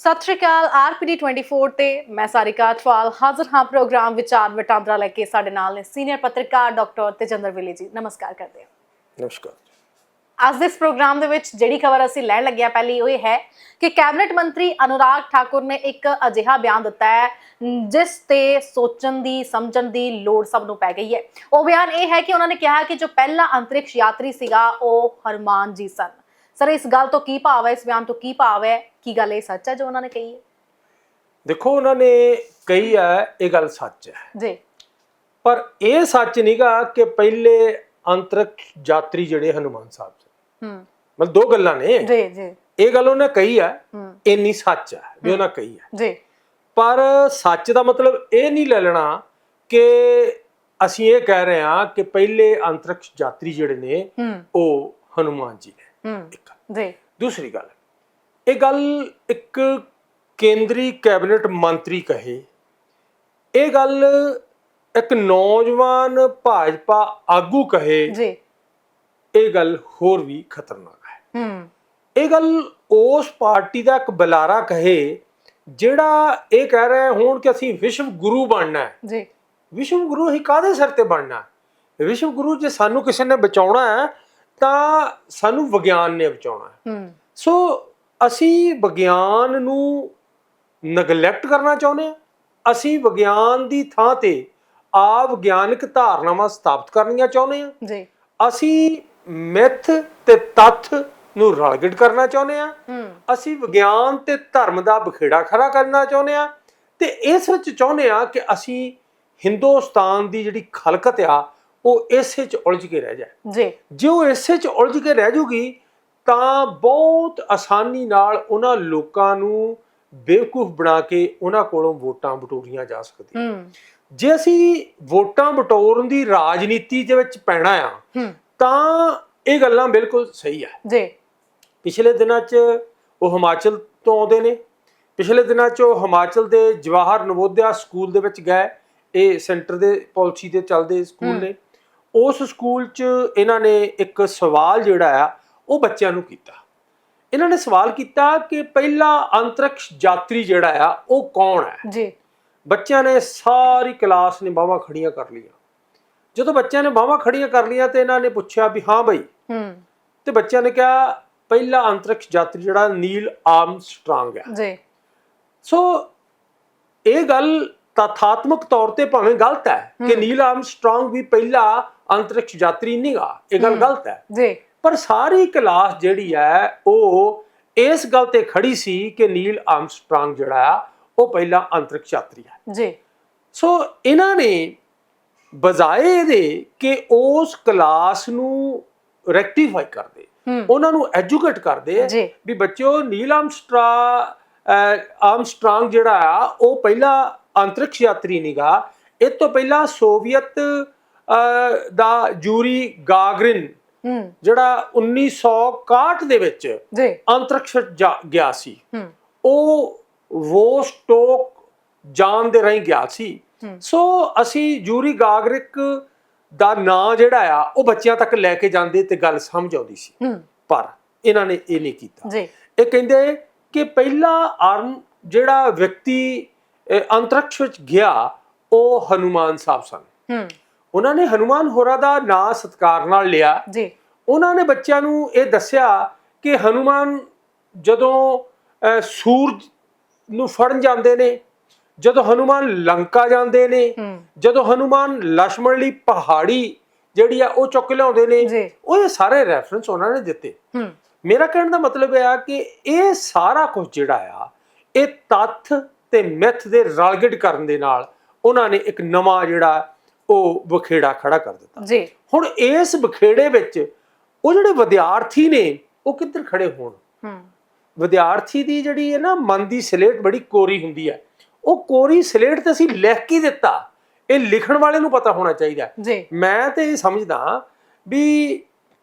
ਸਤਿ ਸ਼੍ਰੀ ਅਕਾਲ ਆਰਪੀਡੀ 24 ਤੇ ਮੈਂ ਸਾਰਿਕਾ ਅਟਵਾਲ ਹਾਜ਼ਰ ਹਾਂ ਪ੍ਰੋਗਰਾਮ ਵਿਚਾਰ ਵਟਾਂਦਰਾ ਲੈ ਕੇ ਸਾਡੇ ਨਾਲ ਨੇ ਸੀਨੀਅਰ ਪੱਤਰਕਾਰ ਡਾਕਟਰ ਤੇਜਿੰਦਰ ਵਿਲੀ ਜੀ। ਨਮਸਕਾਰ ਕਰਦੇ ਹਾਂ। ਨਮਸਕਾਰ। ਅੱਜ ਦੇ ਇਸ ਪ੍ਰੋਗਰਾਮ ਦੇ ਵਿੱਚ ਜਿਹੜੀ ਖਬਰ ਅਸੀਂ ਲੈਣ ਲੱਗਿਆ ਪਹਿਲੀ ਉਹ ਇਹ ਹੈ ਕਿ ਕੈਬਨਿਟ ਮੰਤਰੀ ਅਨੁਰਾਗ ਠਾਕੁਰ ਨੇ ਇੱਕ ਅਜਿਹਾ ਬਿਆਨ ਦਿੱਤਾ ਹੈ ਜਿਸ ਤੇ ਸੋਚਣ ਦੀ ਸਮਝਣ ਦੀ ਲੋੜ ਸਭ ਨੂੰ ਪੈ ਗਈ ਹੈ। ਉਹ ਬਿਆਨ ਇਹ ਹੈ ਕਿ ਉਹਨਾਂ ਨੇ ਕਿਹਾ ਕਿ ਜੋ ਪਹਿਲਾ ਅੰਤਰਿਕਸ਼ ਯਾਤਰੀ ਸੀਗਾ ਉਹ ਹਰਮਾਨ ਜੀ ਸਨ। ਸਰ ਇਸ ਗੱਲ ਤੋਂ ਕੀ ਭਾਵ ਹੈ? ਇਸ ਬਿਆਨ ਤੋਂ ਕੀ ਭਾਵ ਹੈ? ਕੀ ਗੱਲ ਇਹ ਸੱਚ ਹੈ ਜੋ ਉਹਨਾਂ ਨੇ ਕਹੀ ਹੈ? ਦੇਖੋ ਉਹਨਾਂ ਨੇ ਕਹੀ ਹੈ ਇਹ ਗੱਲ ਸੱਚ ਹੈ। ਜੀ। ਪਰ ਇਹ ਸੱਚ ਨਹੀਂਗਾ ਕਿ ਪਹਿਲੇ ਅੰਤਰਿਕਸ਼ ਯਾਤਰੀ ਜਿਹੜੇ ਹਨੂਮਾਨ ਸਾਹਿਬ ਸੀ। ਹੂੰ। ਮਤਲਬ ਦੋ ਗੱਲਾਂ ਨੇ। ਜੀ ਜੀ। ਇਹ ਗੱਲ ਉਹਨੇ ਕਹੀ ਹੈ। ਇੰਨੀ ਸੱਚ ਹੈ ਵੀ ਉਹਨਾਂ ਕਹੀ ਹੈ ਜੀ। ਪਰ ਸੱਚ ਦਾ ਮਤਲਬ ਇਹ ਨਹੀਂ ਲੈ ਲੈਣਾ ਕਿ ਅਸੀਂ ਇਹ ਕਹਿ ਰਹੇ ਹਾਂ ਕਿ ਪਹਿਲੇ ਅੰਤਰਿਕਸ਼ ਯਾਤਰੀ ਜਿਹੜੇ ਨੇ ਉਹ ਹਨੂਮਾਨ ਜੀ ਨੇ ਹੂੰ। ਇੱਕ। ਜੀ। ਦੂਸਰੀ ਗੱਲ। ਇਹ ਗੱਲ ਇੱਕ ਕੇਂਦਰੀ ਕੈਬਨਿਟ ਮੰਤਰੀ ਕਹੇ। ਇਹ ਗੱਲ ਇੱਕ ਨੌਜਵਾਨ ਭਾਜਪਾ ਆਗੂ ਕਹੇ। ਜੀ। ਇਹ ਗੱਲ ਹੋਰ ਵੀ ਖਤਰਨਾਕ ਹੈ। ਹੂੰ। ਇਹ ਗੱਲ ਉਸ ਪਾਰਟੀ ਦਾ ਇੱਕ ਬੁਲਾਰਾ ਕਹੇ ਜਿਹੜਾ ਇਹ ਕਹਿ ਰਿਹਾ ਹੁਣ ਕਿ ਅਸੀਂ ਵਿਸ਼ਵ ਗੁਰੂ ਬਣਨਾ ਹੈ। ਜੀ। ਵਿਸ਼ਵ ਗੁਰੂ ਹੀ ਕਾਦੇ ਸਿਰ ਤੇ ਬਣਨਾ ਵਿਸ਼ਵ ਗੁਰੂ ਜੇ ਸਾਨੂੰ ਕਿਸੇ ਨੇ ਬਚਾਉਣਾ ਹੈ ਤਾਂ ਸਾਨੂੰ ਵਿਗਿਆਨ ਨੇ ਬਚਾਉਣਾ ਹੈ। ਹੂੰ। ਸੋ ਅਸੀਂ ਵਿਗਿਆਨ ਨੂੰ ਨਗਲੈਕਟ ਕਰਨਾ ਚਾਹੁੰਦੇ ਹਾਂ। ਅਸੀਂ ਵਿਗਿਆਨ ਦੀ ਥਾਂ ਤੇ ਆ ਵਿਗਿਆਨਿਕ ਧਾਰਨਾਵਾਂ ਸਥਾਪਿਤ ਕਰਨੀਆਂ ਚਾਹੁੰਦੇ ਹਾਂ। ਜੀ। ਅਸੀਂ ਮਿੱਥ ਤੇ ਤੱਥ ਨੂੰ ਰਲਗੜ ਕਰਨਾ ਚਾਹੁੰਦੇ ਹਾਂ। ਅਸੀਂ ਵਿਗਿਆਨ ਤੇ ਧਰਮ ਦਾ ਬਖੇੜਾ ਖੜਾ ਕਰਨਾ ਚਾਹੁੰਦੇ ਹਾਂ। ਤੇ ਇਸ ਵਿੱਚ ਚਾਹੁੰਦੇ ਹਾਂ ਕਿ ਅਸੀਂ ਹਿੰਦੁਸਤਾਨ ਦੀ ਜਿਹੜੀ ਖਲਕਤ ਆ ਉਹ ਇਸੇ 'ਚ ਉਲਝ ਕੇ ਰਹਿ ਜਾਏ। ਜੀ। ਜੇ ਉਹ ਇਸੇ 'ਚ ਉਲਝ ਕੇ ਰਹਿ ਜੂਗੀ ਤਾਂ ਬਹੁਤ ਆਸਾਨੀ ਨਾਲ ਉਹਨਾਂ ਲੋਕਾਂ ਨੂੰ ਬੇਵਕੂਫ ਬਣਾ ਕੇ ਉਹਨਾਂ ਕੋਲੋਂ ਵੋਟਾਂ ਬਟੋਰੀਆਂ ਜਾ ਸਕਦੀਆਂ। ਜੇ ਅਸੀਂ ਵੋਟਾਂ ਬਟੋਰਨ ਦੀ ਰਾਜਨੀਤੀ ਦੇ ਵਿੱਚ ਪੈਣਾ ਆ ਤਾਂ ਇਹ ਗੱਲਾਂ ਬਿਲਕੁਲ ਸਹੀ ਆ। ਜੀ। ਪਿਛਲੇ ਦਿਨਾਂ 'ਚ ਉਹ ਹਿਮਾਚਲ ਤੋਂ ਆਉਂਦੇ ਨੇ ਪਿਛਲੇ ਦਿਨਾਂ 'ਚ ਉਹ ਹਿਮਾਚਲ ਦੇ ਜਵਾਹਰ ਨਵੋਦਿਆ ਸਕੂਲ ਦੇ ਵਿੱਚ ਗਏ ਇਹ ਸੈਂਟਰ ਦੇ ਪਾਲਿਸੀ ਦੇ ਚੱਲਦੇ ਸਕੂਲ ਨੇ। ਉਸ ਸਕੂਲ 'ਚ ਇਹਨਾਂ ਨੇ ਇੱਕ ਸਵਾਲ ਜਿਹੜਾ ਆ ਉਹ ਬੱਚਿਆਂ ਨੂੰ ਕੀਤਾ। ਇਹਨਾਂ ਨੇ ਸਵਾਲ ਕੀਤਾ ਕਿ ਪਹਿਲਾ ਅੰਤਰਿਕਸ਼ ਯਾਤਰੀ ਜਿਹੜਾ ਆ ਉਹ ਕੌਣ ਹੈ? ਜੀ। ਬੱਚਿਆਂ ਨੇ ਸਾਰੀ ਕਲਾਸ ਨੇ ਬਾਹਾਂ ਖੜੀਆਂ ਕਰ ਲਈਆਂ। ਜਦੋਂ ਬੱਚਿਆਂ ਨੇ ਬਾਹਾਂ ਖੜੀਆਂ ਕਰ ਲਈਆਂ ਤੇ ਇਹਨਾਂ ਨੇ ਪੁੱਛਿਆ ਵੀ ਹਾਂ ਬਈ। ਹੂੰ। ਤੇ ਬੱਚਿਆਂ ਨੇ ਕਿਹਾ ਪਹਿਲਾ ਅੰਤਰਿਕਸ਼ ਯਾਤਰੀ ਜਿਹੜਾ ਨੀਲ ਆਰਮਸਟਰਾਂਗ ਹੈ। ਜੀ। ਸੋ ਇਹ ਗੱਲ ਤਥਾਤਮਕ ਤੌਰ ਤੇ ਭਾਵੇਂ ਗਲਤ ਹੈ ਕਿ ਨੀਲ ਆਰਮਸਟਰਾਂਗ ਵੀ ਪਹਿਲਾ ਅੰਤਰਿਕਸ਼ ਯਾਤਰੀ ਨਹੀਂਗਾ ਇਹ ਗੱਲ ਗਲਤ ਹੈ। ਜੀ। ਪਰ ਸਾਰੀ ਕਲਾਸ ਜਿਹੜੀ ਹੈ ਉਹ ਇਸ ਗੱਲ ਤੇ ਖੜੀ ਸੀ ਕਿ ਨੀਲ ਆਰਮਸਟਰਾਂਗ ਜਿਹੜਾ ਆ ਉਹ ਪਹਿਲਾ ਅੰਤਰਿਕਸ਼ ਯਾਤਰੀ ਹੈ। ਜੀ। ਸੋ ਇਹਨਾਂ ਨੇ ਬਜਾਏ ਇਹਦੇ ਕਿ ਉਸ ਕਲਾਸ ਨੂੰ ਰੈਕਟੀਫਾਈ ਕਰਦੇ ਉਹਨਾਂ ਨੂੰ ਐਜੂਕੇਟ ਕਰਦੇ ਵੀ ਬੱਚਿਓ ਨੀਲ ਆਰਮਸਟਰਾ ਆਰਮਸਟਰਾਂਗ ਜਿਹੜਾ ਆ ਉਹ ਪਹਿਲਾ ਅੰਤਰਿਕਸ਼ ਯਾਤਰੀ ਨੀਗਾ ਇਹ ਤੋਂ ਪਹਿਲਾਂ ਸੋਵੀਅਤ ਦਾ ਯੂਰੀ ਗਾਗਰਿਨ ਜਿਹੜਾ 1961 ਦੇ ਵਿੱਚ ਜੀ। ਅੰਤਰਿਕਸ਼ ਗਿਆ ਸੀ ਹੂੰ। ਉਹ ਵੋਸਟੋਕ ਜਾਣ ਦੇ ਰਾਹੀਂ ਗਿਆ ਸੀ। ਸੋ ਅਸੀਂ ਯੂਰੀ ਗਾਗਰਿਕ ਦਾ ਨਾਂ ਜਿਹੜਾ ਆ ਉਹ ਬੱਚਿਆਂ ਤੱਕ ਲੈ ਕੇ ਜਾਂਦੇ ਤੇ ਗੱਲ ਸਮਝ ਆਉਂਦੀ ਸੀ। ਹੂੰ। ਪਰ ਇਹਨਾਂ ਨੇ ਇਹ ਨਹੀਂ ਕੀਤਾ। ਜੀ। ਇਹ ਕਹਿੰਦੇ ਕਿ ਪਹਿਲਾ ਆਰਮ ਜਿਹੜਾ ਵਿਅਕਤੀ ਅੰਤਰਿਕਸ਼ ਵਿੱਚ ਗਿਆ ਉਹ ਹਨੂਮਾਨ ਸਾਹਿਬ ਸਨ। ਹੂੰ। ਉਹਨਾਂ ਨੇ ਹਨੂਮਾਨ ਹੋਰਾ ਦਾ ਨਾਂ ਸਤਕਾਰ ਨਾਲ ਲਿਆ। ਜੀ। ਉਹਨਾਂ ਨੇ ਬੱਚਿਆਂ ਨੂੰ ਇਹ ਦੱਸਿਆ ਕਿ ਹਨੂਮਾਨ ਜਦੋਂ ਸੂਰਜ ਨੂੰ ਫੜਨ ਜਾਂਦੇ ਨੇ ਜਦੋਂ ਹਨੂਮਾਨ ਲੰਕਾ ਜਾਂਦੇ ਨੇ ਜਦੋਂ ਹਨੂਮਾਨ ਲక్ష్మణ ਲਈ ਪਹਾੜੀ ਜਿਹੜੀ ਆ ਉਹ ਚੁੱਕ ਲਿਆਉਂਦੇ ਨੇ ਉਹ ਇਹ ਸਾਰੇ ਰੈਫਰੈਂਸ ਉਹਨਾਂ ਨੇ ਦਿੱਤੇ। ਮੇਰਾ ਕਹਿਣ ਦਾ ਮਤਲਬ ਇਹ ਆ ਕਿ ਇਹ ਸਾਰਾ ਕੁਝ ਜਿਹੜਾ ਆ ਇਹ ਤੱਥ ਤੇ ਮਿੱਥ ਦੇ ਰਲਗਿੜ ਕਰਨ ਦੇ ਨਾਲ ਉਹਨਾਂ ਨੇ ਇੱਕ ਨਵਾਂ ਜਿਹੜਾ ਉਹ ਬਖੇੜਾ ਖੜਾ ਕਰ ਦਿੱਤਾ। ਜੀ। ਹੁਣ ਇਸ ਬਖੇੜੇ ਵਿੱਚ ਉਹ ਜਿਹੜੇ ਵਿਦਿਆਰਥੀ ਨੇ ਉਹ ਕਿੱਧਰ ਖੜੇ ਹੋਣ? ਹੂੰ। ਵਿਦਿਆਰਥੀ ਦੀ ਜਿਹੜੀ ਹੈ ਨਾ ਮਨ ਦੀ ਸਲੇਟ ਬੜੀ ਕੋਰੀ ਹੁੰਦੀ ਹੈ। ਉਹ ਕੋਰੀ ਸਲੇਟ ਤੇ ਅਸੀਂ ਲਿਖ ਕੀ ਦਿੱਤਾ? ਇਹ ਲਿਖਣ ਵਾਲੇ ਨੂੰ ਪਤਾ ਹੋਣਾ ਚਾਹੀਦਾ ਮੈਂ ਤੇ ਇਹ ਸਮਝਦਾ ਵੀ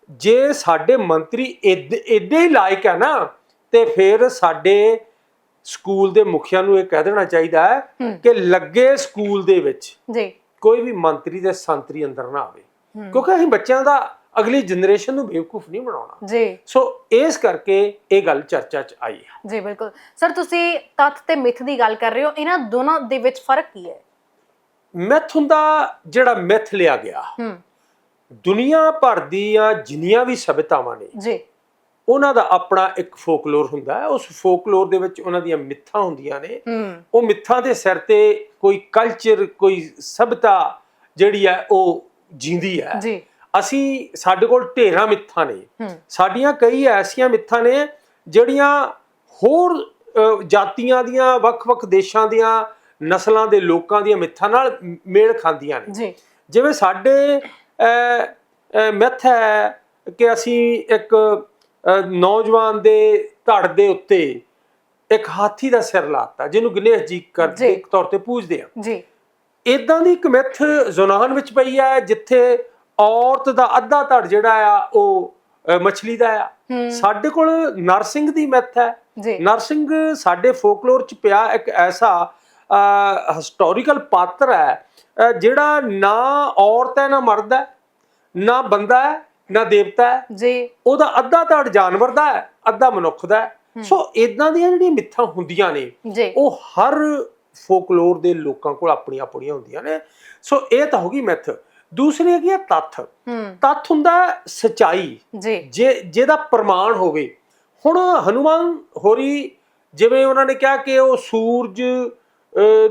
ਜੇ ਸਾਡੇ ਮੰਤਰੀ ਇਦਾਂ ਹੀ ਲਾਇਕ ਹੈ ਨਾ ਤੇ ਫਿਰ ਸਾਡੇ ਸਕੂਲ ਦੇ ਮੁਖੀਆਂ ਨੂੰ ਇਹ ਕਹਿ ਦੇਣਾ ਚਾਹੀਦਾ ਹੂੰ। ਕਿ ਲੱਗੇ ਸਕੂਲ ਦੇ ਵਿੱਚ ਜੀ। ਕੋਈ ਵੀ ਮੰਤਰੀ ਤੇ ਸੰਤਰੀ ਅੰਦਰ ਨਾ ਆਵੇ। ਕਿਉਂਕਿ ਅਸੀਂ ਬੱਚਿਆਂ ਦਾ ਅਗਲੀ ਜਨਰੇਸ਼ਨ ਨੂੰ ਬੇਵਕੂਫ ਨਹੀਂ ਬਣਾਉਣਾ। ਜੀ। ਸੋ ਇਸ ਕਰਕੇ ਇਹ ਗੱਲ ਚਰਚਾ 'ਚ ਆਈ ਹੈ। ਜੀ ਬਿਲਕੁਲ। ਸਰ ਤੁਸੀਂ ਤੱਥ ਤੇ ਮਿੱਥ ਦੀ ਗੱਲ ਕਰ ਰਹੇ ਹੋ। ਇਹਨਾਂ ਦੋਨਾਂ ਦੇ ਵਿੱਚ ਫ਼ਰਕ ਕੀ ਹੈ? ਮਿਥ ਹੁੰਦਾ ਜਿਹੜਾ ਮਿਥ ਲਿਆ ਗਿਆ। ਹੂੰ। ਦੁਨੀਆ ਭਰ ਦੀਆਂ ਜਿੰਨੀਆਂ ਵੀ ਸਭਿਤਾਵਾਂ ਨੇ ਜੀ। ਉਹਨਾਂ ਦਾ ਆਪਣਾ ਇੱਕ ਫੋਕਲੋਰ ਹੁੰਦਾ ਹੈ। ਉਸ ਫੋਕਲੋਰ ਦੇ ਵਿੱਚ ਉਹਨਾਂ ਦੀਆਂ ਮਿੱਥਾਂ ਹੁੰਦੀਆਂ ਨੇ। ਉਹ ਮਿੱਥਾਂ ਦੇ ਸਿਰ ਤੇ ਕੋਈ ਕਲਚਰ ਕੋਈ ਸਭਿਤਾ ਜਿਹੜੀ ਹੈ ਉਹ ਜਿੰਦੀ ਹੈ। ਜੀ। ਅਸੀਂ ਸਾਡੇ ਕੋਲ ਢੇਰਾਂ ਮਿੱਥਾਂ ਨੇ। ਸਾਡੀਆਂ ਕਈ ਐਸੀਆਂ ਮਿੱਥਾਂ ਨੇ ਜਿਹੜੀਆਂ ਹੋਰ ਜਾਤੀਆਂ ਦੀਆਂ ਵੱਖ-ਵੱਖ ਦੇਸ਼ਾਂ ਦੀਆਂ ਨਸਲਾਂ ਦੇ ਲੋਕਾਂ ਦੀਆਂ ਮਿੱਥਾਂ ਨਾਲ ਮੇਲ ਖਾਂਦੀਆਂ ਨੇ। ਜੀ। ਜਿਵੇਂ ਸਾਡੇ ਮਿੱਥ ਹੈ ਕਿ ਅਸੀਂ ਇੱਕ ਨੌਜਵਾਨ ਦੇ ਧੜ ਦੇ ਉੱਤੇ ਇੱਕ ਹਾਥੀ ਦਾ ਸਿਰ ਲਾਤਾ ਜਿਹਨੂੰ ਗਣੇਸ਼ ਜੀ ਕਰ ਜੀ। ਦੇ ਤੌਰ ਤੇ ਪੂਜਦੇ ਆ। ਜੀ। ਇਦਾਂ ਦੀ ਇੱਕ ਮਿੱਥ ਜ਼ੁਨਾਨ ਵਿੱਚ ਪਈ ਹੈ ਜਿੱਥੇ ਔਰਤ ਦਾ ਅੱਧਾ ਧੜ ਜਿਹੜਾ ਆ ਉਹ ਮੱਛਲੀ ਦਾ ਆ। ਸਾਡੇ ਕੋਲ ਨਰਸਿੰਘ ਦੀ ਮਿੱਥ ਹੈ। ਨਰਸਿੰਘ ਸਾਡੇ ਫੋਕਲੋਰ ਚ ਪਿਆ ਇੱਕ ਐਸਾ ਹਿਸਟੋਰੀਕਲ ਪਾਤਰ ਹੈ ਜਿਹੜਾ ਨਾ ਔਰਤ ਹੈ ਨਾ ਮਰਦ ਹੈ ਨਾ ਬੰਦਾ ਹੈ ਨਾ ਦੇਵਤਾ ਹੈ। ਜੀ। ਉਹਦਾ ਅੱਧਾ ਧੜ ਜਾਨਵਰ ਦਾ ਹੈ ਅੱਧਾ ਮਨੁੱਖ ਦਾ ਹੈ। ਸੋ ਇਦਾਂ ਦੀਆਂ ਜਿਹੜੀਆਂ ਮਿੱਥਾਂ ਹੁੰਦੀਆਂ ਨੇ ਉਹ ਹਰ ਫੋਕਲੋਰ ਦੇ ਲੋਕਾਂ ਕੋਲ ਆਪਣੀਆਂ ਆਪਣੀਆਂ ਹੁੰਦੀਆਂ ਨੇ। ਸੋ ਇਹ ਤਾਂ ਹੋ ਗਈ ਮਿੱਥ ਦੂਸਰੀ ਹੈਗੀ ਹੈ ਤੱਥ। ਤੱਥ ਹੁੰਦਾ ਸਚਾਈ। ਜੀ। ਜਿਹਦਾ ਪ੍ਰਮਾਣ ਹੋਵੇ। ਹੁਣ ਹਨੂਮਾਨ ਹੋਰੀ ਜਿਵੇਂ ਉਹਨਾਂ ਨੇ ਕਿਹਾ ਕਿ ਉਹ ਸੂਰਜ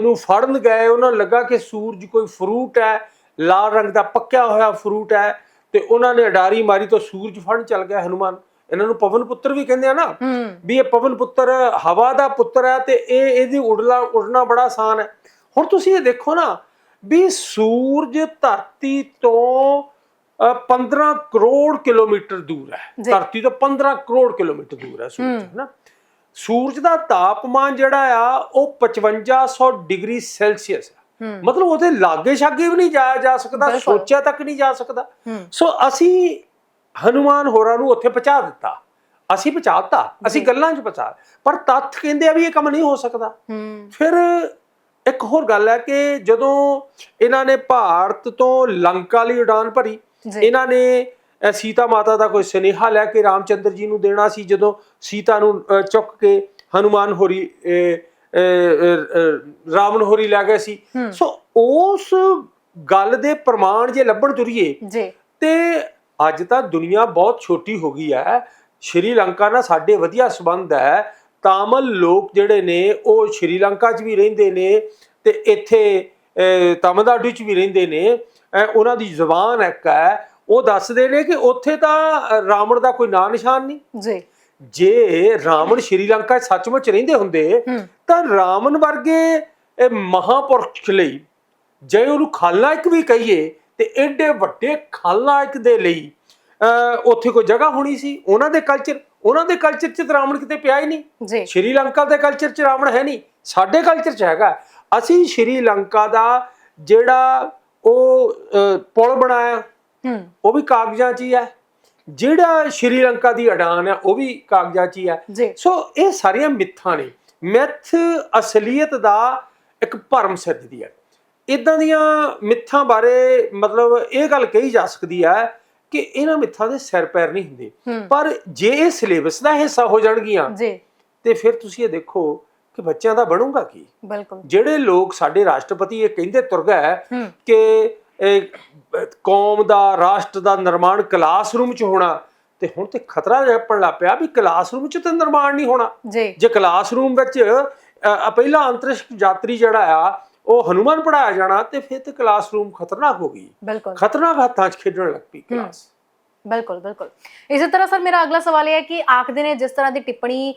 ਨੂੰ ਫੜਨ ਗਏ ਉਹਨਾਂ ਲੱਗਾ ਕਿ ਸੂਰਜ ਕੋਈ ਫਰੂਟ ਹੈ ਲਾਲ ਰੰਗ ਦਾ ਪੱਕਿਆ ਹੋਇਆ ਫਰੂਟ ਹੈ ਤੇ ਉਹਨਾਂ ਨੇ ਅਡਾਰੀ ਮਾਰੀ ਤਾਂ ਸੂਰਜ ਫੜਨ ਚੱਲ ਗਿਆ ਹਨੂਮਾਨ। ਇਹਨਾਂ ਨੂੰ ਪਵਨ ਪੁੱਤਰ ਵੀ ਕਹਿੰਦੇ ਆ ਨਾ ਵੀ ਇਹ ਪਵਨ ਪੁੱਤਰ ਹਵਾ ਦਾ ਪੁੱਤਰ ਹੈ ਤੇ ਇਹ ਇਹਦੀ ਉਡਲਾ ਉਡਣਾ ਬੜਾ ਆਸਾਨ ਹੈ। ਹੁਣ ਤੁਸੀਂ ਇਹ ਦੇਖੋ ਨਾ ਵੀ ਸੂਰਜ ਧਰਤੀ ਤੋਂ ਅ, 15 ਕਰੋੜ ਕਿਲੋਮੀਟਰ ਦੂਰ ਹੈ। ਧਰਤੀ ਤੋਂ 15 ਕਰੋੜ ਕਿਲੋਮੀਟਰ ਦੂਰ ਹੈ ਸੂਰਜ ਹੈ। ਨਾ। ਸੂਰਜ ਦਾ ਤਾਪਮਾਨ ਜਿਹੜਾ ਆ ਉਹ 5500 ਡਿਗਰੀ ਸੈਲਸੀਅਸ ਹੈ। ਮਤਲਬ ਉਹਦੇ ਲਾਗੇ ਛਾਗੇ ਵੀ ਨਹੀਂ ਜਾਇਆ ਜਾ ਸਕਦਾ। ਸੋਚਿਆ ਤੱਕ ਨਹੀਂ ਜਾ ਸਕਦਾ। ਸੋ ਅਸੀਂ ਹਨੂਮਾਨ ਹੋਰਾਂ ਨੂੰ ਉੱਥੇ ਪਹੁੰਚਾ ਦਿੱਤਾ। ਅਸੀਂ ਪਹੁੰਚਾਤਾ ਅਸੀਂ ਗੱਲਾਂ 'ਚ ਪਹੁੰਚਾ। ਪਰ ਤੱਥ ਕਹਿੰਦੇ ਆ ਵੀ ਇਹ ਕੰਮ ਨਹੀਂ ਹੋ ਸਕਦਾ। ਫਿਰ ਇੱਕ ਹੋਰ ਗੱਲ ਹੈ ਕਿ ਜਦੋਂ ਇਹਨਾਂ ਨੇ ਭਾਰਤ ਤੋਂ ਲੰਕਾ ਲਈ ਉਡਾਨ ਭਰੀ ਇਹਨਾਂ ਨੇ ਸੀਤਾ ਮਾਤਾ ਦਾ ਕੋਈ ਸੁਨੇਹਾ ਲੈ ਕੇ ਰਾਮਚੰਦਰ ਜੀ ਨੂੰ ਦੇਣਾ ਸੀ ਜਦੋਂ ਸੀਤਾ ਨੂੰ ਚੁੱਕ ਕੇ ਹਨੂਮਾਨ ਹੋਰੀ ਰਾਵਣ ਹੋਰੀ ਲੈ ਗਏ ਸੀ। ਸੋ ਉਸ ਗੱਲ ਦੇ ਪ੍ਰਮਾਣ ਜੇ ਲੱਭਣ ਤੁਰੀਏ ਜੀ। ਤੇ ਅੱਜ ਤਾਂ ਦੁਨੀਆ ਬਹੁਤ ਛੋਟੀ ਹੋ ਗਈ ਹੈ। ਸ਼੍ਰੀਲੰਕਾ ਨਾਲ ਸਾਡੇ ਵਧੀਆ ਸਬੰਧ ਹੈ। ਤਾਮਿਲ ਲੋਕ ਜਿਹੜੇ ਨੇ ਉਹ ਸ਼੍ਰੀਲੰਕਾ 'ਚ ਵੀ ਰਹਿੰਦੇ ਨੇ ਤੇ ਇੱਥੇ ਤਮਿਲਨਾਡੂ 'ਚ ਵੀ ਰਹਿੰਦੇ ਨੇ। ਉਹਨਾਂ ਦੀ ਜ਼ੁਬਾਨ ਇੱਕ ਹੈ। ਉਹ ਦੱਸਦੇ ਨੇ ਕਿ ਉੱਥੇ ਤਾਂ ਰਾਵਣ ਦਾ ਕੋਈ ਨਾਂ ਨਿਸ਼ਾਨ ਨਹੀਂ। ਜੀ। ਜੇ ਰਾਵਣ ਸ਼੍ਰੀਲੰਕਾ 'ਚ ਸੱਚਮੁੱਚ ਰਹਿੰਦੇ ਹੁੰਦੇ ਤਾਂ ਰਾਵਣ ਵਰਗੇ ਇਹ ਮਹਾਪੁਰਖ ਲਈ ਜੇ ਉਹਨੂੰ ਖਲਨਾਇਕ ਵੀ ਕਹੀਏ ਤੇ ਐਡੇ ਵੱਡੇ ਖਲਨਾਇਕ ਦੇ ਲਈ ਉੱਥੇ ਕੋਈ ਜਗ੍ਹਾ ਹੋਣੀ ਸੀ। ਉਹਨਾਂ ਦੇ ਕਲਚਰ ਉਹਨਾਂ ਦੇ ਕਲਚਰ 'ਚ ਰਾਵਣ ਕਿਤੇ ਪਿਆ ਹੀ ਨਹੀਂ। ਜੀ। ਸ਼੍ਰੀਲੰਕਾ ਦੇ ਕਲਚਰ 'ਚ ਰਾਵਣ ਹੈ ਨਹੀਂ। ਸਾਡੇ ਕਲਚਰ 'ਚ ਹੈਗਾ। ਅਸੀਂ ਸ਼੍ਰੀਲੰਕਾ ਦਾ ਜਿਹੜਾ ਉਹ ਪੁਲ ਬਣਾਇਆ ਉਹ ਵੀ ਕਾਗਜ਼ਾਂ 'ਚ ਹੀ ਹੈ। ਜਿਹੜਾ ਸ਼੍ਰੀਲੰਕਾ ਦੀ ਅਡਾਨ ਹੈ ਉਹ ਵੀ ਕਾਗਜ਼ਾਂ 'ਚ ਹੀ ਹੈ। ਸੋ ਇਹ ਸਾਰੀਆਂ ਮਿੱਥਾਂ ਨੇ। ਮਿੱਥ ਅਸਲੀਅਤ ਦਾ ਇੱਕ ਭਰਮ ਸਿਰਜਦੀ ਹੈ। ਇਦਾਂ ਦੀਆਂ ਮਿੱਥਾਂ ਬਾਰੇ ਮਤਲਬ ਇਹ ਗੱਲ ਕਹੀ ਜਾ ਸਕਦੀ ਹੈ ਕਿ ਇਹਨਾਂ ਮਿੱਥਾਂ ਦੇ ਸਿਰ ਪੈਰ ਨਹੀਂ ਹੁੰਦੇ। ਪਰ ਜੇ ਇਹ ਸਿਲੇਬਸ ਦਾ ਹਿੱਸਾ ਹੋ ਜਾਣਗੀਆਂ ਜੀ। ਤੇ ਫਿਰ ਤੁਸੀਂ ਇਹ ਦੇਖੋ ਕਿ ਬੱਚਿਆਂ ਦਾ ਬਣੂਗਾ ਕੀ? ਬਿਲਕੁਲ। ਜਿਹੜੇ ਲੋਕ ਸਾਡੇ ਰਾਸ਼ਟਰਪਤੀ ਇਹ ਕਹਿੰਦੇ ਤੁਰ ਗਏ ਕਿ ਕੌਮ ਦਾ ਰਾਸ਼ਟਰ ਦਾ ਨਿਰਮਾਣ ਕਲਾਸਰੂਮ 'ਚ ਹੋਣਾ ਤੇ ਹੁਣ ਤੇ ਖਤਰਾ ਜਾਪਣ ਲੱਗ ਪਿਆ ਵੀ ਕਲਾਸਰੂਮ 'ਚ ਤਾਂ ਨਿਰਮਾਣ ਨਹੀਂ ਹੋਣਾ। ਜੀ। ਕਲਾਸਰੂਮ ਵਿੱਚ ਪਹਿਲਾ ਅੰਤਰਿਕਸ਼ ਯਾਤਰੀ ਜਿਹੜਾ ਆ ਉਹ ਹਨੂਮਾਨ ਪੜਾਇਆ ਜਾਣਾ ਤੇ ਫਿਰ ਤੇ ਕਲਾਸਰੂਮ ਖਤਰਨਾਕ ਹੋ ਗਈ। ਬਿਲਕੁਲ। ਖਤਰਨਾਕ ਹੱਥਾਂ 'ਚ ਖੇਡਣ ਲੱਗ ਪਈ ਕਲਾਸ ਬਿਲਕੁਲ ਬਿਲਕੁਲ। ਇਸੇ ਤਰ੍ਹਾਂ ਸਰ ਮੇਰਾ ਅਗਲਾ ਸਵਾਲ ਇਹ ਹੈ ਕਿ ਆਖਦੇ ਨੇ ਜਿਸ ਤਰ੍ਹਾਂ ਦੀ ਟਿੱਪਣੀ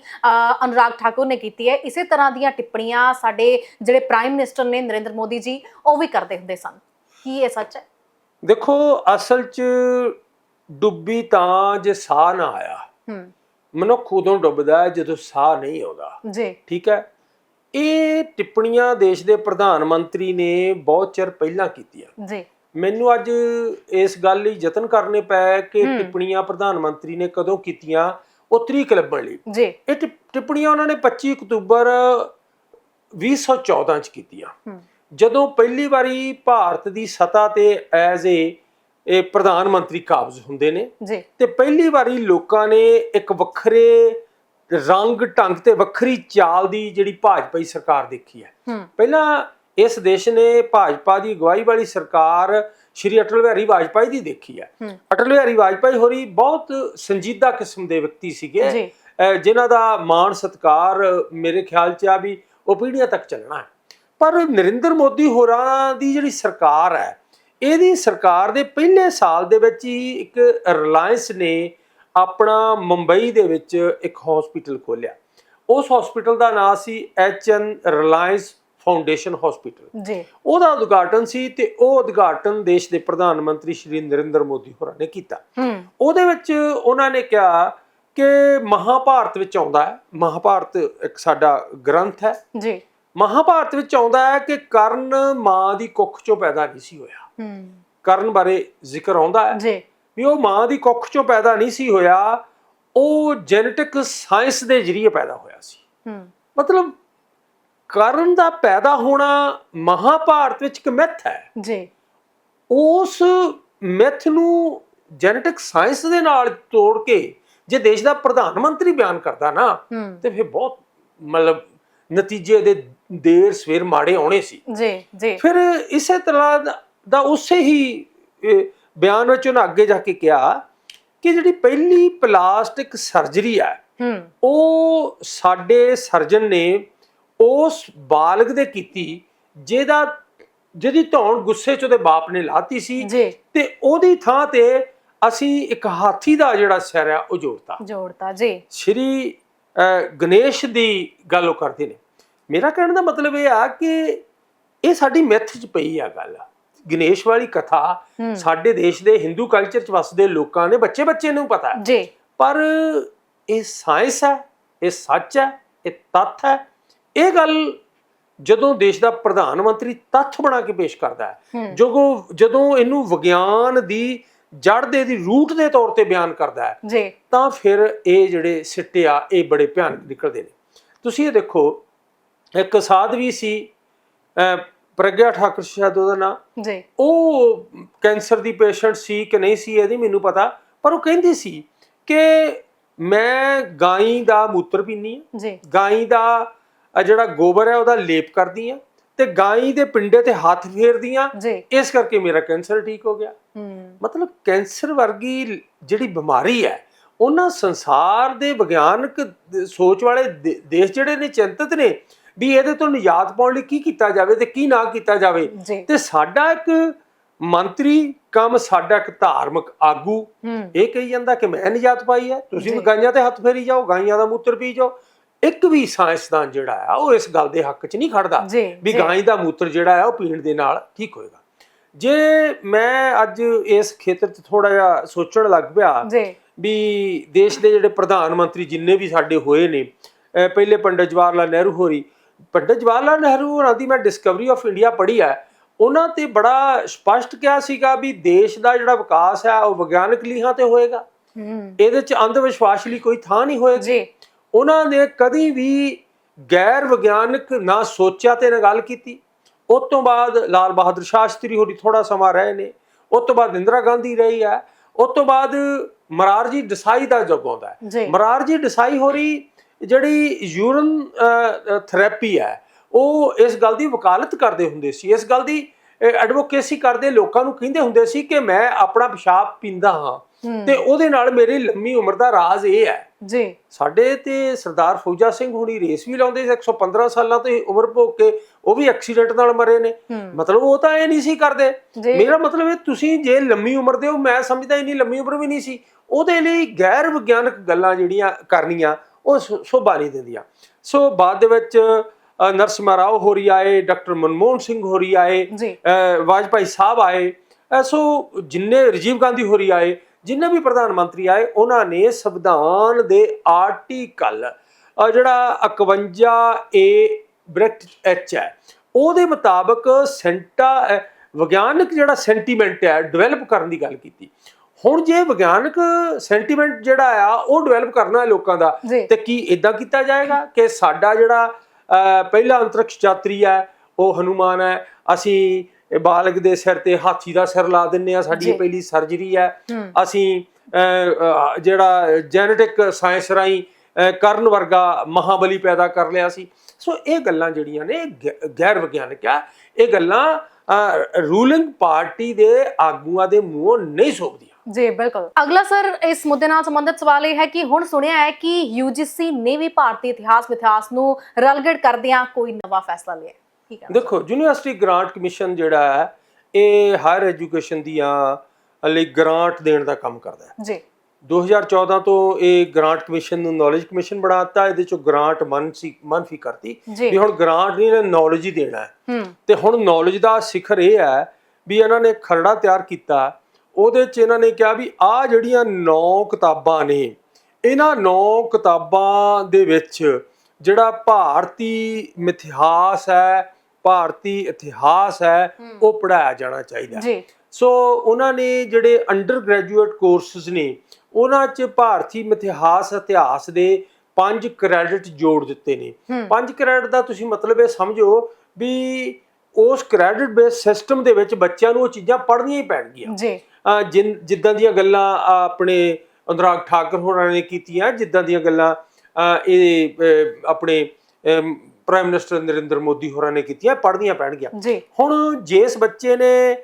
ਅਨੁਰਾਗ ਠਾਕੁਰ ਨੇ ਕੀਤੀ ਹੈ ਇਸੇ ਤਰ੍ਹਾਂ ਦੀਆਂ ਟਿੱਪਣੀਆਂ ਸਾਡੇ ਜਿਹੜੇ ਪ੍ਰਾਈਮ ਮਿਨਿਸਟਰ ਨੇ ਨਰਿੰਦਰ ਮੋਦੀ ਜੀ ਉਹ ਵੀ ਕਰਦੇ ਹੁੰਦੇ ਸਨ। ਕੀ ਇਹ ਸੱਚ ਹੈ? ਦੇਖੋ ਅਸਲ 'ਚ ਡੁੱਬੀ ਤਾਂ ਜੇ ਸਾਹ ਨਾ ਆਇਆ ਹੂੰ। ਮਨੁੱਖ ਉਦੋਂ ਡੁੱਬਦਾ ਹੈ ਜਦੋਂ ਸਾਹ ਨਹੀਂ ਆਉਂਦਾ। ਜੀ। ਠੀਕ ਹੈ? ਇਹ ਟਿੱਪਣੀਆਂ ਦੇਸ਼ ਦੇ ਪ੍ਰਧਾਨ ਮੰਤਰੀ ਨੇ ਬਹੁਤ ਚਿਰ ਪਹਿਲਾਂ ਕੀਤੀਆਂ। ਜੀ। ਮੈਨੂੰ ਅੱਜ ਇਸ ਗੱਲ ਲਈ ਯਤਨ ਕਰਨੇ ਪਏ ਕਿ। ਟਿੱਪਣੀਆਂ ਪ੍ਰਧਾਨ ਮੰਤਰੀ ਨੇ ਕਦੋਂ ਕੀਤੀਆਂ ਉਹ ਤਰੀਕ ਲੱਭਣ ਲਈ। ਜੀ। ਇਹ ਟਿਪ- ਟਿੱਪਣੀਆਂ ਉਹਨਾਂ ਨੇ 25 ਅਕਤੂਬਰ 2014 ਚ ਕੀਤੀਆਂ। ਜਦੋਂ ਪਹਿਲੀ ਵਾਰੀ ਭਾਰਤ ਦੀ ਸਤਾ ਤੇ ਐਜ਼ ਏ ਇਹ ਪ੍ਰਧਾਨ ਮੰਤਰੀ ਕਾਬਜ਼ ਹੁੰਦੇ ਨੇ ਤੇ ਪਹਿਲੀ ਵਾਰੀ ਲੋਕਾਂ ਨੇ ਇੱਕ ਵੱਖਰੇ ਰੰਗ ਢੰਗ ਤੇ ਵੱਖਰੀ ਚਾਲ ਦੀ ਜਿਹੜੀ ਭਾਜਪਾਈ ਸਰਕਾਰ ਦੇਖੀ ਹੈ। ਪਹਿਲਾਂ ਇਸ ਦੇਸ਼ ਨੇ ਭਾਜਪਾ ਦੀ ਅਗਵਾਈ ਵਾਲੀ ਸਰਕਾਰ ਸ਼੍ਰੀ ਅਟਲ ਬਿਹਾਰੀ ਵਾਜਪਾਈ ਦੀ ਦੇਖੀ ਹੈ। ਅਟਲ ਬਿਹਾਰੀ ਵਾਜਪਾਈ ਹੋਰੀ ਬਹੁਤ ਸੰਜੀਦਾ ਕਿਸਮ ਦੇ ਵਿਅਕਤੀ ਸੀਗੇ। ਜਿਨ੍ਹਾਂ ਦਾ ਮਾਣ ਸਤਕਾਰ ਮੇਰੇ ਖਿਆਲ 'ਚ ਆ ਵੀ ਉਹ ਪੀੜ੍ਹੀਆਂ ਤੱਕ ਚੱਲਣਾ ਹੈ। ਪਰ ਨਰਿੰਦਰ ਮੋਦੀ ਹੋਰਾਂ ਦੀ ਜਿਹੜੀ ਸਰਕਾਰ ਹੈ ਇਹਦੀ ਸਰਕਾਰ ਦੇ ਪਹਿਲੇ ਸਾਲ ਦੇ ਵਿੱਚ ਹੀ ਇੱਕ ਰਿਲਾਇੰਸ ਨੇ ਆਪਣਾ ਮੁੰਬਈ ਦੇ ਵਿੱਚ ਇੱਕ ਹਸਪੀਟਲ ਖੋਲ੍ਹਿਆ। ਉਸ ਹਸਪੀਟਲ ਦਾ ਨਾਮ ਸੀ ਐਨ ਰਿਲਾਇੰਸ ਫਾਊਂਡੇਸ਼ਨ ਹਸਪੀਟਲ ਜੀ। ਉਹਦਾ ਉਦਘਾਟਨ ਸੀ ਤੇ ਉਹ ਉਦਘਾਟਨ ਦੇਸ਼ ਦੇ ਪ੍ਰਧਾਨ ਮੰਤਰੀ ਸ਼੍ਰੀ ਨਰਿੰਦਰ ਮੋਦੀ ਹੋਰਾਂ ਨੇ ਕੀਤਾ। ਉਹਦੇ ਵਿੱਚ ਉਹਨਾਂ ਨੇ ਕਿਹਾ ਕਿ ਮਹਾਭਾਰਤ ਵਿੱਚ ਆਉਂਦਾ ਹੈ। ਮਹਾਭਾਰਤ ਇੱਕ ਸਾਡਾ ਗ੍ਰੰਥ ਹੈ। ਜੀ। ਮਹਾਭਾਰਤ ਵਿੱਚ ਆਉਂਦਾ ਹੈ ਕਿ ਕਰਨ ਮਾਂ ਦੀ ਕੁੱਖ ਚੋਂ ਪੈਦਾ ਨਹੀਂ ਸੀ ਹੋਇਆ। ਹੂੰ। ਕਰਨ ਬਾਰੇ ਜ਼ਿਕਰ ਆਉਂਦਾ ਹੈ। ਜੀ। ਵੀ ਉਹ ਮਾਂ ਦੀ ਕੁੱਖ ਚੋਂ ਪੈਦਾ ਨਹੀਂ ਸੀ ਹੋਇਆ ਉਹ ਜੈਨੇਟਿਕ ਸਾਇੰਸ ਦੇ ਜ਼ਰੀਏ ਪੈਦਾ ਹੋਇਆ ਸੀ। ਹੂੰ। ਮਤਲਬ ਕਰਨ ਦਾ ਪੈਦਾ ਹੋਣਾ ਮਹਾਭਾਰਤ ਵਿੱਚ ਇੱਕ ਮਿੱਥ ਹੈ। ਜੀ। ਉਸ ਮਿੱਥ ਨੂੰ ਜੈਨੇਟਿਕ ਸਾਇੰਸ ਦੇ ਨਾਲ ਤੋੜ ਕੇ ਜੇ ਦੇਸ਼ ਦਾ ਪ੍ਰਧਾਨ ਮੰਤਰੀ ਬਿਆਨ ਕਰਦਾ ਨਾ ਤੇ ਫਿਰ ਬਹੁਤ ਮਤਲਬ ਨਤੀਜੇ ਦੇ ਦੇਰ ਸਵੇਰ ਮਾੜੇ ਆਉਣੇ ਸੀ। ਜੀ ਜੀ। ਫਿਰ ਇਸੇ ਤਰ੍ਹਾਂ ਦਾ- ਉਸੇ ਹੀ ਬਿਆਨ ਵਿੱਚ ਉਹਨਾਂ ਅੱਗੇ ਜਾ ਕੇ ਕਿਹਾ ਕਿ ਜਿਹੜੀ ਪਹਿਲੀ ਪਲਾਸਟਿਕ ਸਰਜਰੀ ਹੈ ਹੂੰ। ਉਹ ਸਾਡੇ ਸਰਜਨ ਨੇ ਉਸ ਬਾਲਗ ਦੇ ਕੀਤੀ ਜਿਹਦਾ ਜਿਹਦੀ ਧੌਣ ਗੁੱਸੇ ਚ ਉਹਦੇ ਬਾਪ ਨੇ ਲਾਤੀ ਸੀ ਤੇ ਉਹਦੀ ਥਾਂ ਤੇ ਅਸੀਂ ਇੱਕ ਹਾਥੀ ਦਾ ਜਿਹੜਾ ਸਿਰ ਆ ਉਹ ਜੋੜਤਾ। ਜੋੜਤਾ ਜੀ। ਸ਼੍ਰੀ ਗਣੇਸ਼ ਦੀ ਗੱਲ ਉਹ ਕਰਦੇ ਨੇ। ਮੇਰਾ ਕਹਿਣ ਦਾ ਮਤਲਬ ਇਹ ਆ ਕਿ ਇਹ ਸਾਡੀ ਮਿੱਥ 'ਚ ਪਈ ਆ ਗੱਲ। ਗਣੇਸ਼ ਵਾਲੀ ਕਥਾ ਸਾਡੇ ਦੇਸ਼ ਦੇ ਹਿੰਦੂ ਕਲਚਰ 'ਚ ਵਸਦੇ ਲੋਕਾਂ ਨੇ ਬੱਚੇ ਬੱਚੇ ਨੂੰ ਪਤਾ ਹੈ। ਜੀ। ਪਰ ਇਹ ਸਾਇੰਸ ਹੈ ਇਹ ਸੱਚ ਹੈ ਇਹ ਤੱਥ ਹੈ। ਇਹ ਗੱਲ ਜਦੋਂ ਦੇਸ਼ ਦਾ ਪ੍ਰਧਾਨ ਮੰਤਰੀ ਤੱਥ ਬਣਾ ਕੇ ਪੇਸ਼ ਕਰਦਾ ਹੈ ਜਦੋਂ ਜਦੋਂ ਇਹਨੂੰ ਵਿਗਿਆਨ ਦੀ ਜੜ ਦੇ ਦੀ ਰੂਟ ਦੇ ਤੌਰ ਤੇ ਬਿਆਨ ਕਰਦਾ ਹੈ ਜੀ। ਤਾਂ ਫਿਰ ਇਹ ਜਿਹੜੇ ਸਿੱਟੇ ਆ ਇਹ ਬੜੇ ਭਿਆਨਕ ਨਿਕਲਦੇ ਨੇ। ਤੁਸੀਂ ਇਹ ਦੇਖੋ ਇੱਕ ਸਾਧਵੀ ਸੀ ਪ੍ਰਗਿਆ ਠਾਕੁਰ ਸ਼ਾਇਦ ਉਹਦਾ ਨਾਮ ਜੀ। ਉਹ ਕੈਂਸਰ ਦੀ ਪੇਸ਼ੈਂਟ ਸੀ ਕਿ ਨਹੀਂ ਸੀ ਇਹਦੀ ਮੈਨੂੰ ਪਤਾ। ਪਰ ਉਹ ਕਹਿੰਦੀ ਸੀ ਕਿ ਮੈਂ ਗਾਈ ਦਾ ਮੂਤਰ ਪੀਨੀ ਆ ਜੀ। ਗਾਈ ਦਾ ਜਿਹੜਾ ਗੋਬਰ ਹੈ ਉਹਦਾ ਲੇਪ ਕਰਦੀ ਆ ਤੇ ਗਾਈ ਦੇ ਪਿੰਡੇ ਤੇ ਹੱਥ ਫੇਰਦੀ ਆ ਇਸ ਕਰਕੇ ਮੇਰਾ ਕੈਂਸਰ ਠੀਕ ਹੋ ਗਿਆ। ਮਤਲਬ ਕੈਂਸਰ ਵਰਗੀ ਜਿਹੜੀ ਬਿਮਾਰੀ ਹੈ ਉਹਨਾਂ ਸੰਸਾਰ ਦੇ ਵਿਗਿਆਨਕ ਸੋਚ ਵਾਲੇ ਦੇਸ਼ ਜਿਹੜੇ ਨੇ ਚਿੰਤਤ ਨੇ ਵੀ ਇਹਦੇ ਤੋਂ ਨਿਜਾਤ ਪਾਉਣ ਲਈ ਕੀ ਕੀਤਾ ਜਾਵੇ ਤੇ ਕੀ ਨਾ ਕੀਤਾ ਜਾਵੇ। ਤੇ ਸਾਡਾ ਇੱਕ ਮੰਤਰੀ ਕੰਮ ਸਾਡਾ ਇੱਕ ਧਾਰਮਿਕ ਆਗੂ। ਇਹ ਕਹੀ ਜਾਂਦਾ ਕਿ ਮੈਂ ਨਿਜਾਤ ਪਾਈ ਹੈ ਤੁਸੀਂ ਵੀ। ਗਾਈਆਂ ਤੇ ਹੱਥ ਫੇਰੀ ਜਾਓ ਗਾਈਆਂ ਦਾ ਮੂਤਰ ਪੀ ਜਾਓ। ਇੱਕ ਵੀ ਸਾਇੰਸਦਾਨ ਜਿਹੜਾ ਆ ਉਹ ਇਸ ਗੱਲ ਦੇ ਹੱਕ 'ਚ ਨਹੀਂ ਖੜਦਾ ਵੀ ਗਾਂ ਦਾ ਮੂਤਰ ਜਿਹੜਾ ਆ ਉਹ ਪੀਣ ਦੇ ਨਾਲ ਠੀਕ ਹੋਏਗਾ। ਜੇ ਮੈਂ ਅੱਜ ਇਸ ਖੇਤਰ 'ਚ ਥੋੜਾ ਜਿਹਾ ਸੋਚਣ ਲੱਗ ਪਿਆ ਵੀ ਦੇਸ਼ ਦੇ ਜਿਹੜੇ ਪ੍ਰਧਾਨ ਮੰਤਰੀ ਜਿੰਨੇ ਵੀ ਸਾਡੇ ਹੋਏ ਨੇ ਪਹਿਲੇ ਪੰਡਤ ਜਵਾਹਰ ਲਾਲ ਨਹਿਰੂ ਹੋਰੀ ਪੰਡਤ ਜਵਾਹਰ ਲਾਲ ਨਹਿਰੂ ਹੋਰਾਂ ਦੀ ਮੈਂ ਡਿਸਕਵਰੀ ਆਫ ਇੰਡੀਆ ਪੜ੍ਹੀ ਹੈ ਉਹਨਾਂ ਤੇ ਬੜਾ ਸਪਸ਼ਟ ਕਿਹਾ ਸੀਗਾ ਵੀ ਦੇਸ਼ ਦਾ ਜਿਹੜਾ ਵਿਕਾਸ ਹੈ ਉਹ ਵਿਗਿਆਨਕ ਲੀਹਾਂ ਤੇ ਹੋਏਗਾ। ਹੂੰ। ਇਹਦੇ 'ਚ ਅੰਧ ਵਿਸ਼ਵਾਸ ਲਈ ਕੋਈ ਥਾਂ ਨਹੀਂ ਹੋਏਗੀ। ਜੀ। ਉਹਨਾਂ ਨੇ ਕਦੀ ਵੀ ਗੈਰ ਵਿਗਿਆਨਕ ਨਾ ਸੋਚਿਆ ਤੇ ਨਾ ਗੱਲ ਕੀਤੀ। ਉਸ ਤੋਂ ਬਾਅਦ ਲਾਲ ਬਹਾਦਰ ਸ਼ਾਸਤਰੀ ਹੋਰੀ ਥੋੜਾ ਸਮਾਂ ਰਹੇ ਨੇ। ਉਸ ਤੋਂ ਬਾਅਦ ਇੰਦਰਾ ਗਾਂਧੀ ਰਹੀ ਹੈ। ਉਸ ਤੋਂ ਬਾਅਦ ਮਰਾਰਜੀ ਡਸਾਈ ਦਾ ਜੁਗ ਆਉਂਦਾ ਹੈ। ਜੀ। ਮਰਾਰਜੀ ਡਸਾਈ ਹੋਰੀ ਜਿਹੜੀ ਯੂਰਨ ਥੈਰੇਪੀ ਹੈ ਉਹ ਇਸ ਗੱਲ ਦੀ ਵਕਾਲਤ ਕਰਦੇ ਹੁੰਦੇ ਸੀ। ਇਸ ਗੱਲ ਦੀ ਐਡਵੋਕੇਸੀ ਕਰਦੇ ਲੋਕਾਂ ਨੂੰ ਕਹਿੰਦੇ ਹੁੰਦੇ ਸੀ ਕਿ ਮੈਂ ਆਪਣਾ ਪਿਸ਼ਾਬ ਪੀਂਦਾ ਹਾਂ। ਤੇ ਉਹਦੇ ਨਾਲ ਮੇਰੀ ਲੰਮੀ ਉਮਰ ਦਾ ਰਾਜ਼ ਇਹ ਹੈ। ਜੀ। ਸਾਡੇ ਤੇ ਸਰਦਾਰ ਫੌਜਾ ਸਿੰਘ ਹੁਣੀ ਰੇਸ ਵੀ ਲਾਉਂਦੇ ਸੀ 115 ਸਾਲਾਂ ਤੋਂ ਉਮਰ ਭੋਗ ਕੇ ਉਹ ਵੀ ਐਕਸੀਡੈਂਟ ਨਾਲ ਮਰੇ ਨੇ। ਮਤਲਬ ਉਹ ਤਾਂ ਇਹ ਨਹੀਂ ਸੀ ਕਰਦੇ। ਮੇਰਾ ਮਤਲਬ ਇਹ ਤੁਸੀਂ ਜੇ ਲੰਮੀ ਉਮਰ ਦੇ ਹੋ ਮੈਂ ਸਮਝਦਾ ਇੰਨੀ ਲੰਮੀ ਉਮਰ ਵੀ ਨਹੀਂ ਸੀ। ਉਹਦੇ ਲਈ ਗੈਰ ਵਿਗਿਆਨਕ ਗੱਲਾਂ ਜਿਹੜੀਆਂ ਕਰਨੀਆਂ ਉਹ ਸ਼ੋਭਾ ਨਹੀਂ ਦਿੰਦੀਆਂ। ਸੋ ਬਾਅਦ ਦੇ ਵਿੱਚ ਅ, ਨਰਸਿਮਹਾ ਰਾਓ ਹੋਰੀ ਆਏ ਡਾਕਟਰ ਮਨਮੋਹਨ ਸਿੰਘ ਹੋਰੀ ਆਏ ਵਾਜਪਾਈ ਸਾਹਿਬ ਆਏ। ਸੋ ਜਿੰਨੇ ਰਾਜੀਵ ਗਾਂਧੀ ਹੋਰੀ ਆਏ ਜਿੰਨੇ ਵੀ ਪ੍ਰਧਾਨ ਮੰਤਰੀ ਆਏ ਉਹਨਾਂ ਨੇ ਸੰਵਿਧਾਨ ਦੇ ਆਰਟੀਕਲ ਜਿਹੜਾ 51 ਏ ਬ੍ਰੈਕਟ ਐਚ ਹੈ ਉਹਦੇ ਮੁਤਾਬਕ ਸੈਂਟਾ ਵਿਗਿਆਨਕ ਜਿਹੜਾ ਸੈਂਟੀਮੈਂਟ ਹੈ ਡਿਵੈਲਪ ਕਰਨ ਦੀ ਗੱਲ ਕੀਤੀ। ਹੁਣ ਜੇ ਵਿਗਿਆਨਕ ਸੈਂਟੀਮੈਂਟ ਜਿਹੜਾ ਆ ਉਹ ਡਿਵੈਲਪ ਕਰਨਾ ਹੈ ਲੋਕਾਂ ਦਾ ਤੇ ਕੀ ਇਦਾਂ ਕੀਤਾ ਜਾਏਗਾ ਕਿ ਸਾਡਾ ਜਿਹੜਾ ਪਹਿਲਾ ਅੰਤਰਿਕਸ਼ ਯਾਤਰੀ ਹੈ ਉਹ ਹਨੂਮਾਨ ਹੈ। ਅਸੀਂ ਬਾਲਗ ਦੇ ਸਿਰ ਤੇ ਹਾਥੀ ਦਾ ਸਿਰ ਲਾ ਦਿੰਨੇ ਆ ਸਾਡੀ ਪਹਿਲੀ ਸਰਜਰੀ ਹੈ। ਅਸੀਂ ਜਿਹੜਾ ਜੈਨੇਟਿਕ ਸਾਇੰਸ ਅਹ, ਕਰਨ ਵਰਗਾ ਮਹਾਬਲੀ ਪੈਦਾ ਕਰ ਲਿਆ ਸੀ। ਸੋ ਇਹ ਗੱਲਾਂ ਜਿਹੜੀਆਂ ਨੇ ਗੈਰ ਵਿਗਿਆਨਕ ਆ। ਇਹ ਗੱਲਾਂ ਰੂਲਿੰਗ ਪਾਰਟੀ ਦੇ ਆਗੂਆਂ ਦੇ ਮੂੰਹੋਂ ਨਹੀਂ ਸੋਭਦੀਆਂ। ਜੀ ਬਿਲਕੁਲ। ਅਗਲਾ ਸਰ ਇਸ ਮੁੱਦੇ ਨਾਲ ਸੰਬੰਧਿਤ ਸਵਾਲ ਇਹ ਹੈ ਕਿ ਹੁਣ ਸੁਣਿਆ ਹੈ ਕਿ UGC ਨੇ ਵੀ ਭਾਰਤੀ ਇਤਿਹਾਸ ਮਿਥਿਹਾਸ ਨੂੰ ਰਲਗੜ ਕਰਦਿਆਂ ਕੋਈ ਨਵਾਂ ਫੈਸਲਾ ਲਿਆ। ਠੀਕ ਹੈ। ਦੇਖੋ ਯੂਨੀਵਰਸਿਟੀ ਗ੍ਰਾਂਟ ਕਮਿਸ਼ਨ ਜਿਹੜਾ ਹੈ ਇਹ ਹਾਇਰ ਐਜੂਕੇਸ਼ਨ ਦੀਆਂ ਲਈ ਗ੍ਰਾਂਟ ਦੇਣ ਦਾ ਕੰਮ ਕਰਦਾ ਹੈ। ਜੀ। 2014 ਤੋਂ ਇਹ ਗ੍ਰਾਂਟ ਕਮਿਸ਼ਨ ਨੂੰ ਨੌਲੇਜ ਕਮਿਸ਼ਨ ਬਣਾਤਾ ਇਹਦੇ ਚੋਂ ਗ੍ਰਾਂਟ ਮਨਸੀ ਮਨਫੀ ਕਰਤੀ ਵੀ ਹੁਣ ਗ੍ਰਾਂਟ ਨਹੀਂ ਨੇ ਨੌਲੇਜ ਹੀ ਦੇਣਾ ਹੂੰ। ਤੇ ਹੁਣ ਨੌਲੇਜ ਦਾ ਸਿਖਰ ਇਹ ਹੈ ਵੀ ਇਹਨਾਂ ਨੇ ਖਰੜਾ ਤਿਆਰ ਕੀਤਾ ਉਹਦੇ ਚ ਇਹਨਾਂ ਨੇ ਕਿਹਾ ਵੀ ਆ ਜਿਹੜੀਆਂ ਨੌ ਕਿਤਾਬਾਂ ਨੇ ਇਹਨਾਂ ਨੌ ਕਿਤਾਬਾਂ ਦੇ ਵਿੱਚ ਜਿਹੜਾ ਭਾਰਤੀ ਮਿਥਿਹਾਸ ਹੈ ਭਾਰਤੀ ਇਤਿਹਾਸ ਹੈ ਉਹ ਪੜਾਇਆ ਜਾਣਾ ਚਾਹੀਦਾ। ਜੀ। ਸੋ ਉਹਨਾਂ ਨੇ ਜਿਹੜੇ ਅੰਡਰ ਗ੍ਰੈਜੂਏਟ ਕੋਰਸਸ ਨੇ ਉਹਨਾਂ 'ਚ ਭਾਰਤੀ ਮਿਥਿਹਾਸ ਇਤਿਹਾਸ ਦੇ 5 ਕ੍ਰੈਡਿਟ ਜੋੜ ਦਿੱਤੇ ਨੇ। 5 ਕ੍ਰੈਡਿਟ ਦਾ ਤੁਸੀਂ ਮਤਲਬ ਇਹ ਸਮਝੋ ਵੀ ਉਸ ਕ੍ਰੈਡਿਟ ਬੇਸ ਸਿਸਟਮ ਦੇ ਵਿੱਚ ਬੱਚਿਆਂ ਨੂੰ ਉਹ ਚੀਜ਼ਾਂ ਪੜ੍ਹਨੀਆਂ ਹੀ ਪੈਣਗੀਆਂ। ਜੀ। ਜਿੱਦਾਂ ਦੀਆਂ ਗੱਲਾਂ ਆਪਣੇ ਅਨੁਰਾਗ ਠਾਕਰ ਹੋਰਾਂ ਨੇ ਕੀਤੀਆਂ ਜਿੱਦਾਂ ਦੀਆਂ ਗੱਲਾਂ ਇਹ ਆਪਣੇ ਪ੍ਰਾਈਮ ਮਿਨਿਸਟਰ ਨਰਿੰਦਰ ਮੋਦੀ ਹੋਰਾਂ ਨੇ ਕੀਤੀਆਂ ਪੜ੍ਹਨੀਆਂ ਪੈਣਗੀਆਂ। ਹੁਣ ਜਿਸ ਬੱਚੇ ਨੇ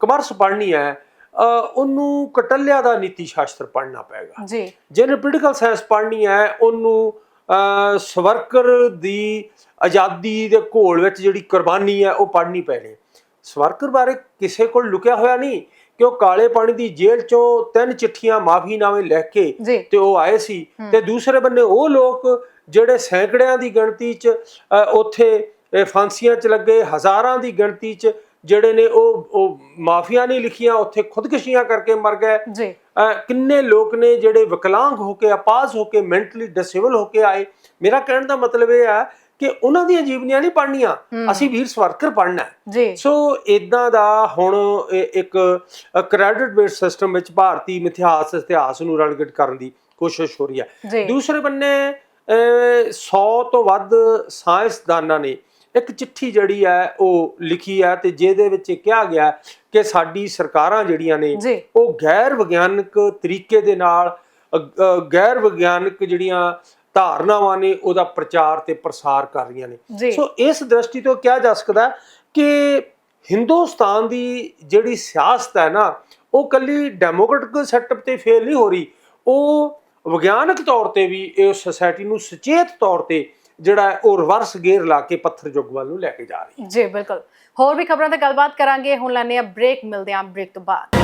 ਕਮਰਸ ਪੜ੍ਹਨੀ ਹੈ ਉਹਨੂੰ ਕਟਲਿਆ ਦਾ ਨੀਤੀ ਸ਼ਾਸਤਰ ਪੜ੍ਹਨਾ ਪਏਗਾ। ਜੀ। ਜਿਹਨੇ ਪੋਲੀਟੀਕਲ ਸਾਇੰਸ ਪੜ੍ਹਨੀ ਹੈ ਉਹਨੂੰ ਸਵਰਕਰ ਦੀ ਆਜ਼ਾਦੀ ਦੇ ਘੋਲ ਵਿੱਚ ਜਿਹੜੀ ਕੁਰਬਾਨੀ ਹੈ ਉਹ ਪੜ੍ਹਨੀ ਪੈਣੀ। ਸਵਰਕਰ ਬਾਰੇ ਕਿਸੇ ਕੋਲ ਲੁਕਿਆ ਹੋਇਆ ਨਹੀਂ ਕਿ ਉਹ ਕਾਲੇ ਪਾਣੀ ਦੀ ਜੇਲ੍ਹ ਚੋਂ ਤਿੰਨ ਚਿੱਠੀਆਂ ਮਾਫੀਨਾਮੇ ਲਿਖ ਕੇ ਤੇ ਉਹ ਆਏ ਸੀ ਤੇ ਦੂਸਰੇ ਬੰਨੇ ਉਹ ਲੋਕ ਜਿਹੜੇ ਸੈਂਕੜਿਆਂ ਦੀ ਗਿਣਤੀ 'ਚ ਉੱਥੇ ਫਾਂਸੀਆਂ 'ਚ ਲੱਗੇ ਹਜ਼ਾਰਾਂ ਦੀ ਗਿਣਤੀ 'ਚ ਜਿਹੜੇ ਨੇ ਉਹ ਉਹ ਮਾਫੀਆ ਨਹੀਂ ਲਿਖੀਆਂ ਉੱਥੇ ਖੁਦਕੁਸ਼ੀਆਂ ਕਰਕੇ ਮਰ ਗਏ। ਜੀ। ਕਿੰਨੇ ਲੋਕ ਨੇ ਜਿਹੜੇ ਵਿਕਲਾਂਗ ਹੋ ਕੇ ਅਪਾਸ ਹੋ ਕੇ ਮੈਂਟਲੀ ਡਿਸੇਬਲ ਹੋ ਕੇ ਆਏ। ਮੇਰਾ ਕਹਿਣ ਦਾ ਮਤਲਬ ਇਹ ਹੈ ਕਿ ਉਹਨਾਂ ਦੀਆਂ ਜੀਵਨੀਆਂ ਨਹੀਂ ਪੜ੍ਹਨੀਆਂ ਅਸੀਂ ਵੀਰ ਸਵਰਕਰ ਪੜ੍ਹਨਾ ਹੈ। ਜੀ। ਸੋ ਇਦਾਂ ਦਾ ਹੁਣ ਇੱਕ ਕ੍ਰੈਡਿਟ ਬੇਸਡ ਸਿਸਟਮ ਵਿੱਚ ਭਾਰਤੀ ਮਿਥਿਹਾਸ ਇਤਿਹਾਸ ਨੂੰ ਰਲਗਟ ਕਰਨ ਦੀ ਕੋਸ਼ਿਸ਼ ਹੋ ਰਹੀ ਹੈ। ਦੂਸਰੇ ਬੰਨੇ 100 ਤੋਂ ਵੱਧ ਸਾਇੰਸਦਾਨਾਂ ਨੇ ਇੱਕ ਚਿੱਠੀ ਜਿਹੜੀ ਹੈ ਉਹ ਲਿਖੀ ਹੈ ਤੇ ਜਿਹਦੇ ਵਿੱਚ ਕਿਹਾ ਗਿਆ ਕਿ ਸਾਡੀ ਸਰਕਾਰਾਂ ਜਿਹੜੀਆਂ ਨੇ ਉਹ ਗੈਰ ਵਿਗਿਆਨਕ ਤਰੀਕੇ ਦੇ ਨਾਲ ਗੈਰ ਵਿਗਿਆਨਕ ਜਿਹੜੀਆਂ ਧਾਰਨਾਵਾਂ ਨੇ ਉਹਦਾ ਪ੍ਰਚਾਰ ਤੇ ਪ੍ਰਸਾਰ ਕਰ ਰਹੀਆਂ ਨੇ। ਸੋ ਇਸ ਦ੍ਰਿਸ਼ਟੀ ਤੋਂ ਕਿਹਾ ਜਾ ਸਕਦਾ ਕਿ ਹਿੰਦੁਸਤਾਨ ਦੀ ਜਿਹੜੀ ਸਿਆਸਤ ਹੈ ਨਾ ਉਹ ਕੱਲੀ ਡੈਮੋਕ੍ਰੈਟਿਕ ਸੈਟਅਪ ਤੇ ਫੇਲ ਨਹੀਂ ਹੋ ਰਹੀ। ਉਹ ਵਿਗਿਆਨਕ ਤੌਰ ਤੇ ਵੀ ਇਹ ਸੋਸਾਇਟੀ ਨੂੰ ਸੁਚੇਤ ਤੌਰ ਤੇ ਜਿਹੜਾ ਉਹ ਰਿਵਰਸ ਗੇਅਰ ਲਾ ਕੇ ਪੱਥਰ ਯੁੱਗ ਵੱਲ ਨੂੰ ਲੈ ਕੇ ਜਾ ਰਹੀ ਹੈ। ਜੀ ਬਿਲਕੁਲ। ਹੋਰ ਵੀ ਖਬਰਾਂ ਤੇ ਗੱਲਬਾਤ ਕਰਾਂਗੇ। ਹੁਣ ਲੈਣੇ ਆ ਬ੍ਰੇਕ ਮਿਲਦੇ ਆ ਬ੍ਰੇਕ ਤੋਂ ਬਾਅਦ।